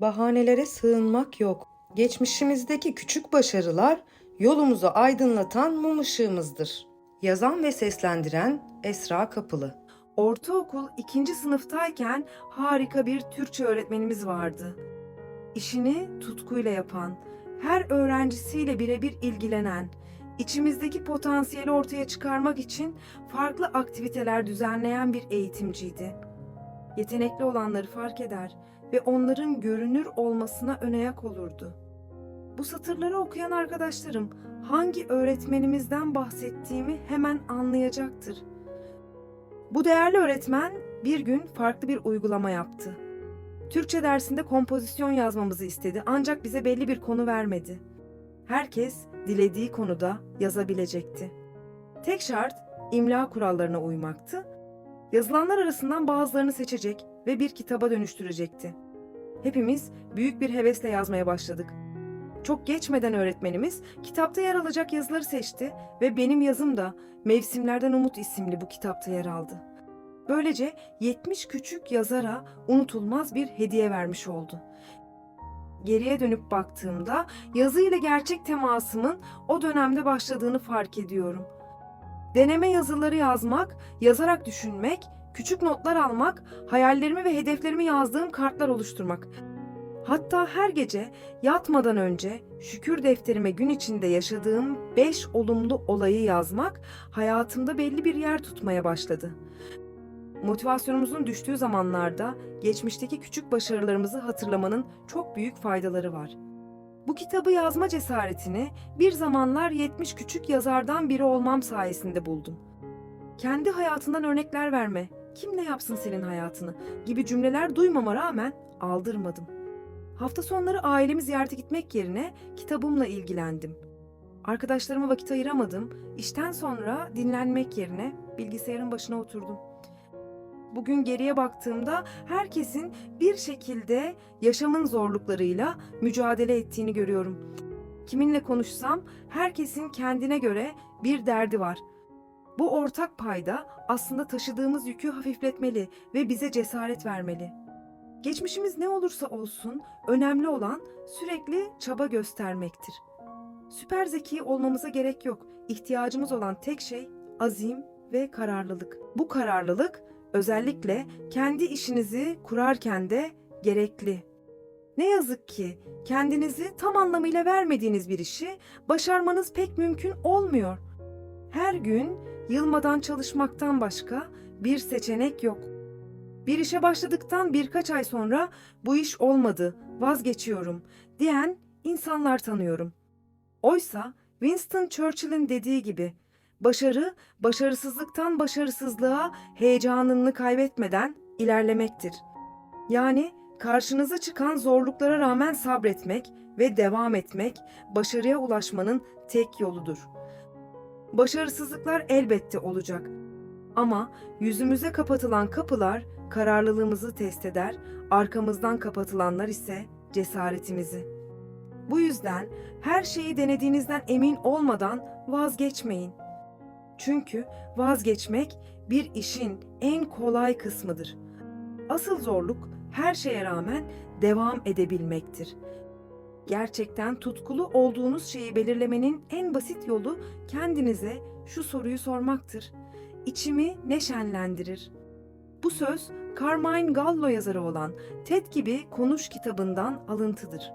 Bahanelere sığınmak yok. Geçmişimizdeki küçük başarılar yolumuzu aydınlatan mum ışığımızdır. Yazan ve seslendiren Esra Kapılı. Ortaokul ikinci sınıftayken harika bir Türkçe öğretmenimiz vardı. İşini tutkuyla yapan, her öğrencisiyle birebir ilgilenen, içimizdeki potansiyeli ortaya çıkarmak için farklı aktiviteler düzenleyen bir eğitimciydi. Yetenekli olanları fark eder ve onların görünür olmasına önayak olurdu. Bu satırları okuyan arkadaşlarım hangi öğretmenimizden bahsettiğimi hemen anlayacaktır. Bu değerli öğretmen bir gün farklı bir uygulama yaptı. Türkçe dersinde kompozisyon yazmamızı istedi ancak bize belli bir konu vermedi. Herkes dilediği konuda yazabilecekti. Tek şart imla kurallarına uymaktı. Yazılanlar arasından bazılarını seçecek ve bir kitaba dönüştürecekti. Hepimiz büyük bir hevesle yazmaya başladık. Çok geçmeden öğretmenimiz kitapta yer alacak yazıları seçti ve benim yazım da Mevsimlerden Umut isimli bu kitapta yer aldı. Böylece 70 küçük yazara unutulmaz bir hediye vermiş oldu. Geriye dönüp baktığımda yazı ile gerçek temasımın o dönemde başladığını fark ediyorum. Deneme yazıları yazmak, yazarak düşünmek, küçük notlar almak, hayallerimi ve hedeflerimi yazdığım kartlar oluşturmak. Hatta her gece yatmadan önce şükür defterime gün içinde yaşadığım 5 olumlu olayı yazmak hayatımda belli bir yer tutmaya başladı. Motivasyonumuzun düştüğü zamanlarda geçmişteki küçük başarılarımızı hatırlamanın çok büyük faydaları var. Bu kitabı yazma cesaretini bir zamanlar 70 küçük yazardan biri olmam sayesinde buldum. Kendi hayatından örnekler verme, kim ne yapsın senin hayatını gibi cümleler duymama rağmen aldırmadım. Hafta sonları ailemi ziyarete gitmek yerine kitabımla ilgilendim. Arkadaşlarıma vakit ayıramadım. İşten sonra dinlenmek yerine bilgisayarın başına oturdum. Bugün geriye baktığımda herkesin bir şekilde yaşamın zorluklarıyla mücadele ettiğini görüyorum. Kiminle konuşsam herkesin kendine göre bir derdi var. Bu ortak payda aslında taşıdığımız yükü hafifletmeli ve bize cesaret vermeli. Geçmişimiz ne olursa olsun önemli olan sürekli çaba göstermektir. Süper zeki olmamıza gerek yok. İhtiyacımız olan tek şey azim ve kararlılık. Bu kararlılık özellikle kendi işinizi kurarken de gerekli. Ne yazık ki kendinizi tam anlamıyla vermediğiniz bir işi başarmanız pek mümkün olmuyor. Her gün yılmadan çalışmaktan başka bir seçenek yok. Bir işe başladıktan birkaç ay sonra bu iş olmadı, vazgeçiyorum diyen insanlar tanıyorum. Oysa Winston Churchill'in dediği gibi başarı başarısızlıktan başarısızlığa heyecanını kaybetmeden ilerlemektir. Yani karşınıza çıkan zorluklara rağmen sabretmek ve devam etmek başarıya ulaşmanın tek yoludur. Başarısızlıklar elbette olacak. Ama yüzümüze kapatılan kapılar kararlılığımızı test eder, arkamızdan kapatılanlar ise cesaretimizi. Bu yüzden her şeyi denediğinizden emin olmadan vazgeçmeyin. Çünkü vazgeçmek bir işin en kolay kısmıdır. Asıl zorluk her şeye rağmen devam edebilmektir. Gerçekten tutkulu olduğunuz şeyi belirlemenin en basit yolu kendinize şu soruyu sormaktır. İçimi ne şenlendirir? Bu söz Carmine Gallo yazarı olan TED gibi Konuş kitabından alıntıdır.